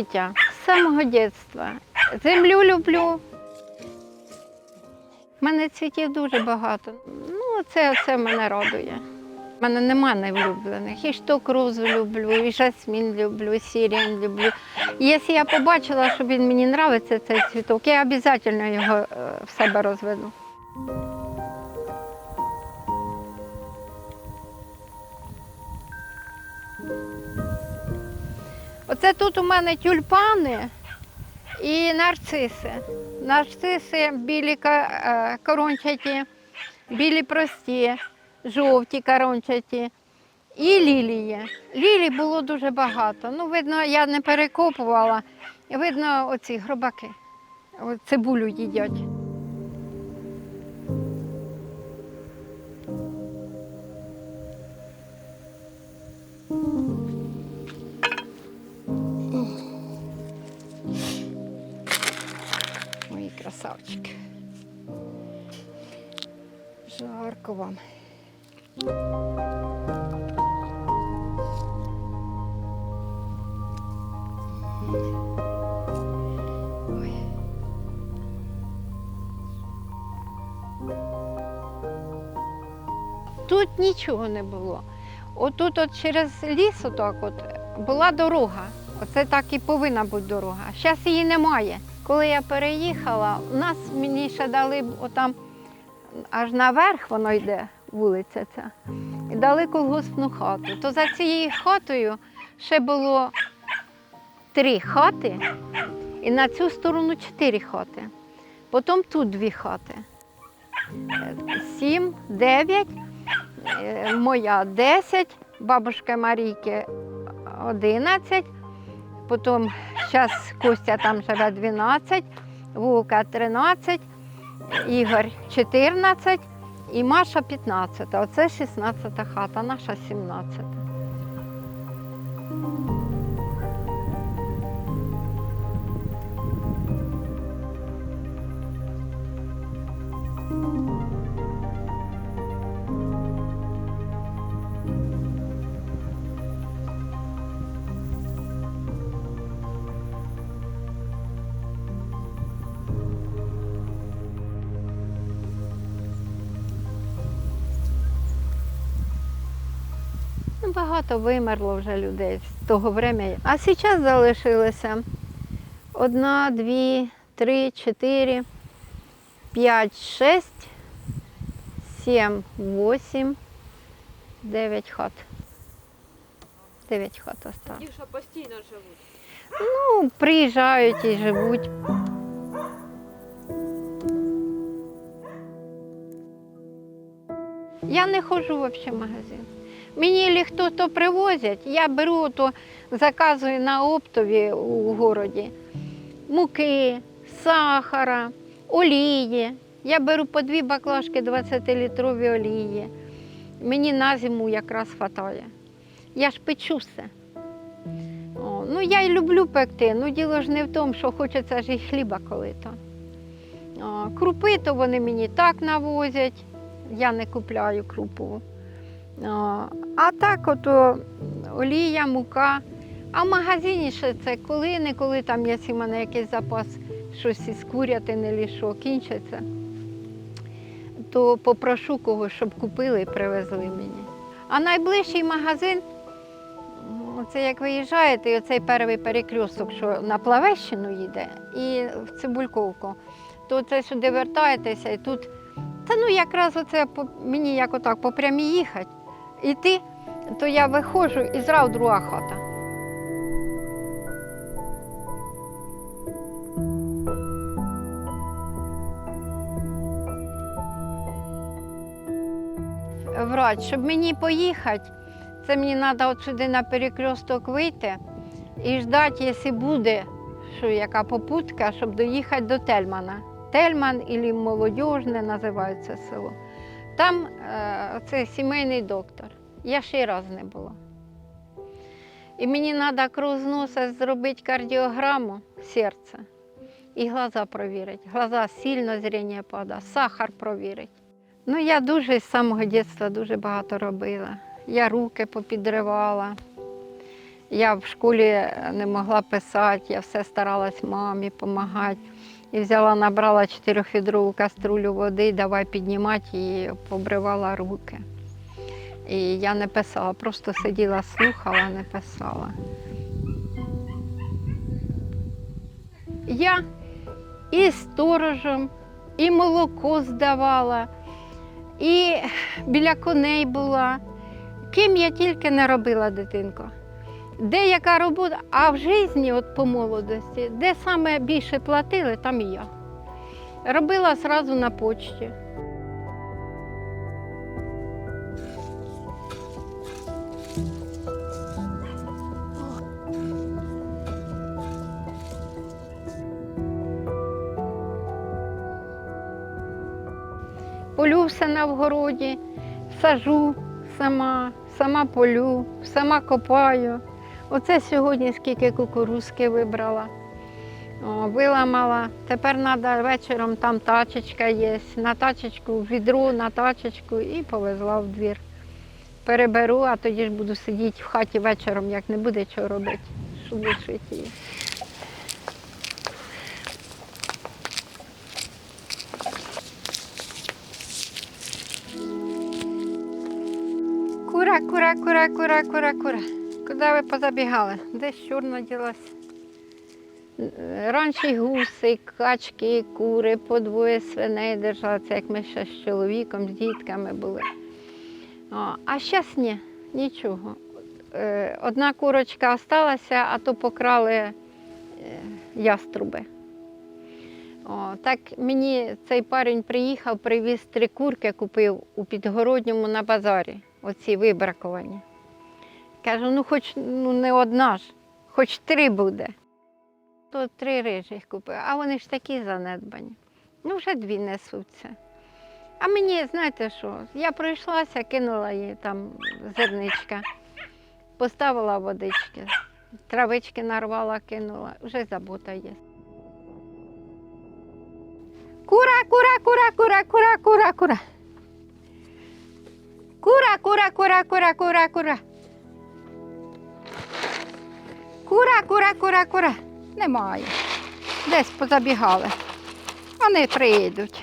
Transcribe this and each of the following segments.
життя, з самого дитинства. Землю люблю. У мене цвітів дуже багато. Ну, це, це мене радує. У мене нема невлюблених. І штокрузу люблю, і жасмін люблю, і сирень люблю. І Якщо я побачила, що він мені подобається, цей цвіток, я обов'язково його е, в себе розведу. Оце тут у мене тюльпани і нарциси. Нарциси білі е, корончаті, білі прості, жовті корончаті. І лілії. Лілій було дуже багато. Ну, видно, я не перекопувала. Видно, оці гробаки. Цибулю їдять. Красавчики. Жарко вам. Тут нічого не було. Отут от через ліс отак от була дорога. Оце так і повинна бути дорога. Зараз її немає. Коли я переїхала, у нас мені ще дали отам аж наверх воно йде, вулиця ця. І дали колгоспну хату. То за цією хатою ще було три хати, і на цю сторону чотири хати. Потім тут дві хати. Сім, дев'ять, е, моя десять, бабушка Марійки одинадцять, потім зараз Костя там живе 12, Вука 13, Ігор 14 і Маша 15. Оце 16 хата, наша 17. Багато вимерло вже людей з того времени. А зараз залишилося одна, дві, три, чотири, п'ять, шесть, сім, вісім, дев'ять хат. Дев'ять хат осталось. Ті, що постійно живуть. Ну, приїжджають і живуть. Я не ходжу взагалі в магазин. Мені лі хто то привозять, я беру, то заказую на оптові у городі муки, сахара, олії. Я беру по дві баклажки 20-літрові олії. Мені на зиму якраз вистачає. Я ж печу все. О, ну я й люблю пекти. Ну діло ж не в тому, що хочеться ж і хліба коли-то. Крупи то вони мені так навозять, я не купляю крупу. А так ото олія, мука. А в магазині ще це коли-неколи там є у мене якийсь запас, щось із курятини лішо кінчиться, то попрошу когось, щоб купили і привезли мені. А найближчий магазин Оце як виїжджаєте, і оцей перший перекресток, що на Плавещину їде, і в Цибульковку, то це сюди вертаєтеся і тут. Та ну якраз оце мені як отак по прямій їхати. Іти, то я виходжу і зразу друга хата. Врач, щоб мені поїхати, це мені треба от сюди на перекресток вийти і ждати, якщо буде що яка попутка, щоб доїхати до Тельмана. Тельман або молодіжне називається село. Там е, це сімейний доктор. Я ще й раз не була. І мені треба кров носа зробити кардіограму серця. і глаза провірить. Глаза сильно зріння падає, сахар провірить. Ну, я дуже з самого дитинства дуже багато робила. Я руки попідривала. Я в школі не могла писати, я все старалась мамі допомагати. І взяла, набрала чотирьохвідрову каструлю води, давай піднімати і побривала руки. І я не писала, просто сиділа, слухала, не писала. Я і сторожем, і молоко здавала, і біля коней була. Ким я тільки не робила дитинко. Де яка робота, а в житті, от по молодості, де саме більше платили, там і я. Робила одразу на почті. Полю все на вгороді, сажу сама, сама полю, сама копаю. Оце сьогодні скільки кукурузки вибрала. О, виламала. Тепер треба вечором там тачечка є. На тачечку, в відро, на тачечку і повезла в двір. Переберу, а тоді ж буду сидіти в хаті вечором, як не буде чого робити, щоб лишити її. Кура, кура, кура, кура, кура, кура. Куди ви позабігали? Десь чорна ділась. Раніше гуси, качки, кури, по двоє свиней держали, це як ми ще з чоловіком, з дітками були. А зараз ні, нічого. Е, Одна курочка залишилася, а то покрали е, яструби. О, так мені цей парень приїхав, привіз три курки, купив у підгородньому на базарі, оці вибраковані. Кажу, ну хоч ну, не одна ж, хоч три буде. То три рижих купив, а вони ж такі занедбані. Ну, вже дві несуться. А мені, знаєте що, я пройшлася, кинула їй там зерничка, поставила водички, травички нарвала, кинула, вже забота є. Кура, кура, кура, кура, кура, кура, кура. Кура, кура, кура, кура, кура, кура. Кура, кура, кура, кура. Немає. Десь позабігали. Вони прийдуть.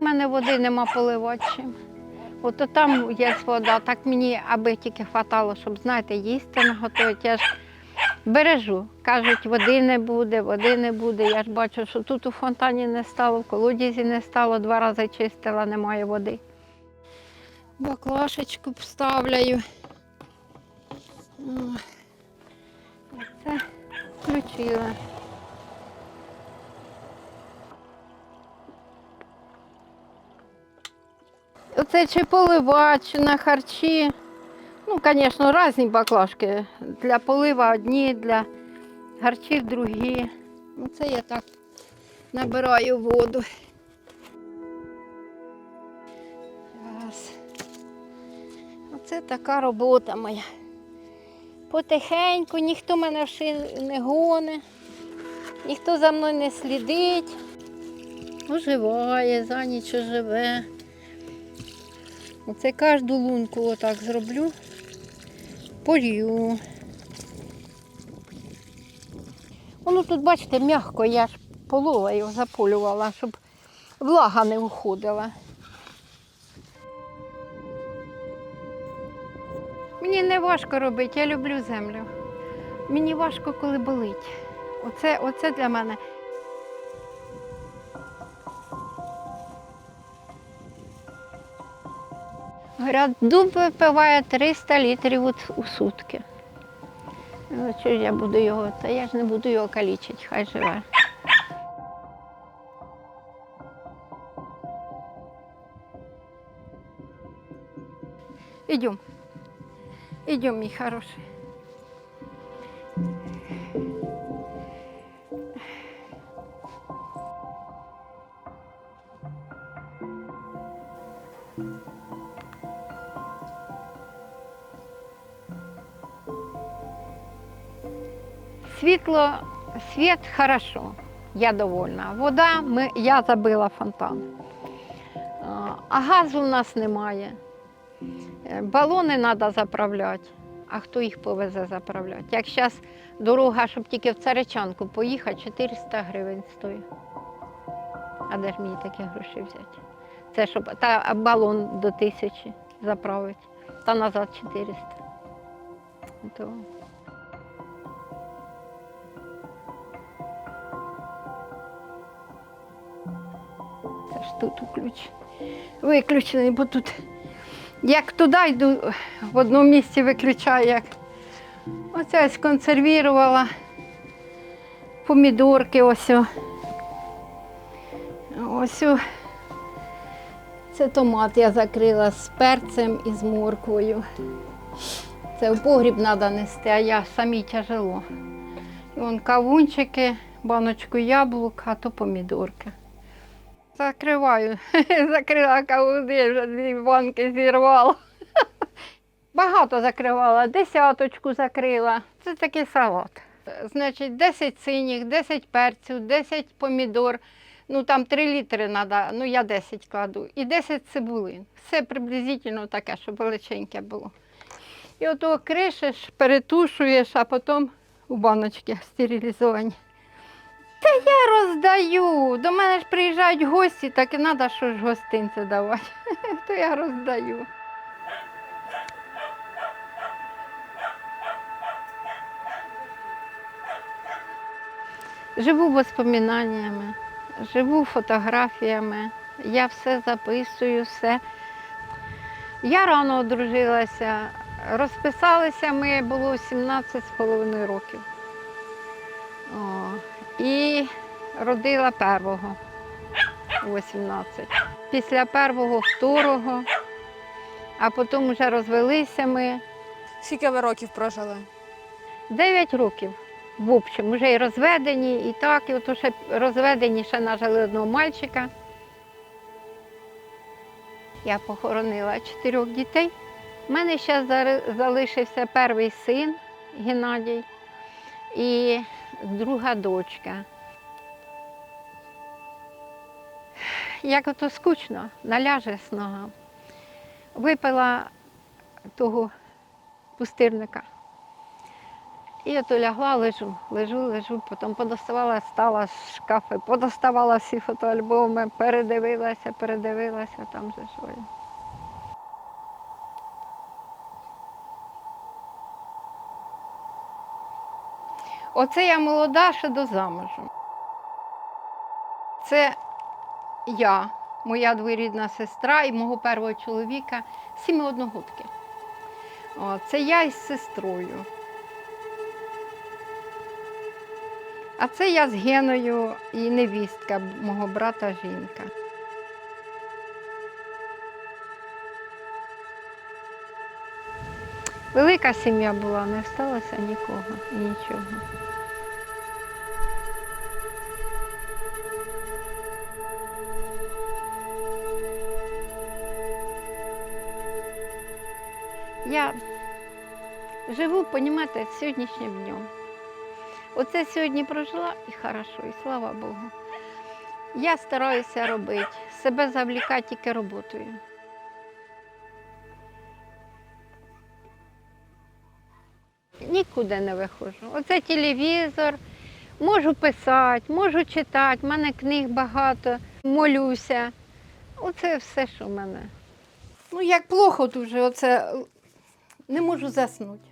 У мене води нема поливати. Ото там є вода, так мені аби тільки хватало, щоб, знаєте, їсти наготувати. Я ж бережу. Кажуть, води не буде, води не буде. Я ж бачу, що тут у фонтані не стало, в колодязі не стало, два рази чистила, немає води. Баклашечку вставляю. Це включила. Оце чи поливач, на харчі. Ну, звісно, різні баклажки. Для полива одні, для харчів другі. Оце я так набираю воду. Оце така робота моя. Потихеньку, ніхто мене ще не гоне, ніхто за мною не слідить. Оживає, за ніч живе. Оце кожну лунку отак зроблю, полью. Воно тут, бачите, м'яко, я ж полола його заполювала, щоб влага не уходила. Мені не важко робити, я люблю землю. Мені важко, коли болить. Оце, оце для мене. Говорять, дуб випиває 300 літрів у сутки. Ну, що я буду його, та я ж не буду його калічити, хай живе. Ідем. Ідем, мій хороший. Світло, світ хорошо, я довольна. Вода, ми, я забила фонтан. А, газу в нас немає. Е, Балони треба заправляти. А хто їх повезе заправляти? Як зараз дорога, щоб тільки в Царичанку поїхати, 400 гривень стоїть. А де ж мені такі гроші взяти? Це щоб та балон до тисячі заправити, та назад 400. То... тут ключ виключений, бо тут як туди йду, в одному місці виключаю, як оце ось консервувала помідорки ось. Ось. Це томат я закрила з перцем і з морквою. Це в погріб треба нести, а я самі тяжело. І вон кавунчики, баночку яблук, а то помідорки. Закриваю. Закрила кавуни, вже дві банки зірвала. Багато закривала, десяточку закрила. Це такий салат. Значить, 10 синіх, 10 перців, 10 помідор. Ну там 3 літри треба, ну я 10 кладу. І 10 цибулин. Все приблизительно таке, щоб величеньке було. І ото кришиш, перетушуєш, а потім у баночки стерилізовані. Я роздаю. До мене ж приїжджають гості, так і треба що ж гостинці давати. То я роздаю. Живу воспоминаннями, живу фотографіями, я все записую, все. Я рано одружилася, розписалися ми було 17 з половиною років. О, і родила первого у 18. Після первого второго, а потім вже розвелися ми Скільки ви років прожили? 9 років. В общем, вже і розведені, і так, і от ще розведені ще нажили одного мальчика. Я похоронила чотирьох дітей. У мене ще залишився перший син Геннадій і друга дочка. Як ото скучно, наляже снога. Випила того пустирника. І ото лягла, лежу, лежу, лежу, потім подоставала, стала з шкафи, подоставала всі фотоальбоми, передивилася, передивилася, там же що. Оце я молода ще до замужу. Це я, моя двоюрідна сестра і мого першого чоловіка, сіми одногодки. Це я із сестрою. А це я з Геною і невістка мого брата жінка. Велика сім'я була, не сталося нікого нічого. Я живу, понімаєте, сьогоднішнім днем. Оце сьогодні прожила і хорошо, і слава Богу. Я стараюся робити, себе завлікати тільки роботою. Нікуди не виходжу. Оце телевізор, можу писати, можу читати, в мене книг багато, молюся. Оце все, що в мене. Ну, як плохо дуже, оце не можу заснути.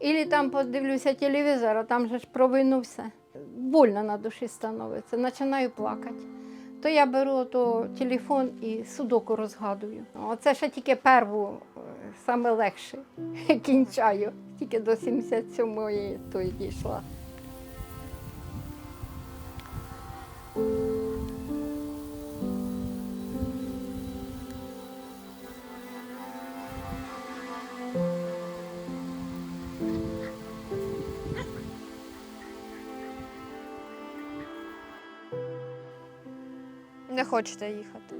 Ілі там подивлюся телевізор, а там же ж про війну. Больно на душі становиться, починаю плакати. То я беру то телефон і судоку розгадую. Оце ще тільки перву, саме легше кінчаю. Тільки до 77-ї то й дійшла. Не хочете їхати?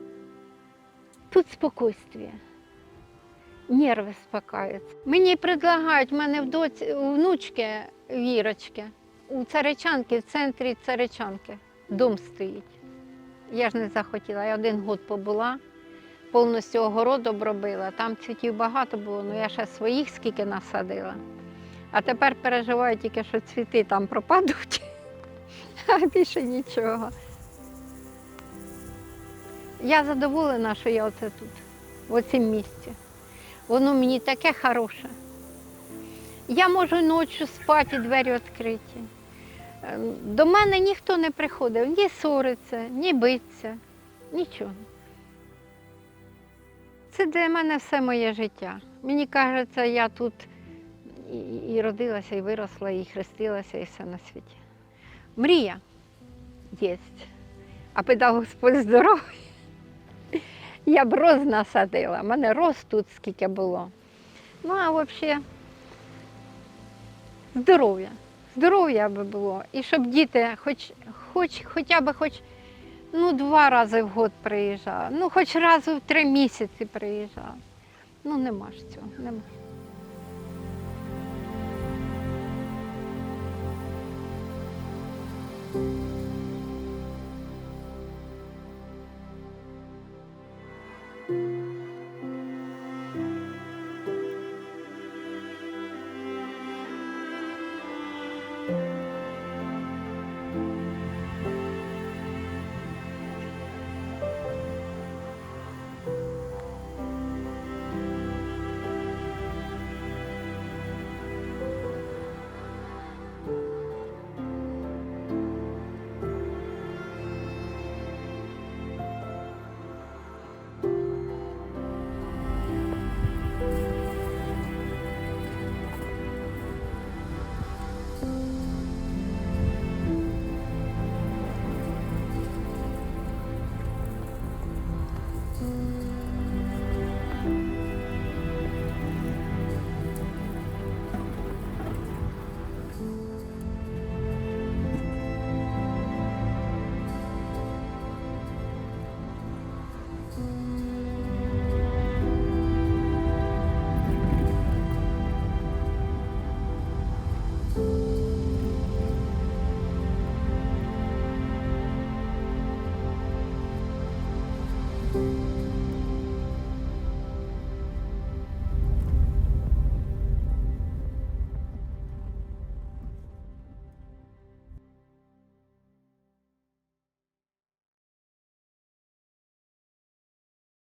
Тут спокійствие. Нерви спокаються. Мені предлагають, в мене в доці, внучки Вірочки, У Царичанки, в центрі Царичанки, дом стоїть. Я ж не захотіла. Я один год побула, повністю огород обробила. Там цвітів багато було, але я ще своїх скільки насадила. А тепер переживаю тільки, що цвіти там пропадуть, а більше нічого. Я задоволена, що я оце тут, в цьому місці. Воно мені таке хороше. Я можу ночі спати, двері відкриті. Е, До мене ніхто не приходив, ні ссориться, ні биться, нічого. Це для мене все моє життя. Мені кажеться, я тут і, родилася, і виросла, і хрестилася, і все на світі. Мрія є. А Господь здоров'я я б роз насадила, У мене роз тут скільки було. Ну, а взагалі здоров'я. Здоров'я би було. І щоб діти хоч, хоч, хоча б хоч ну, два рази в год приїжджали, ну хоч раз в три місяці приїжджали. Ну нема ж цього, нема.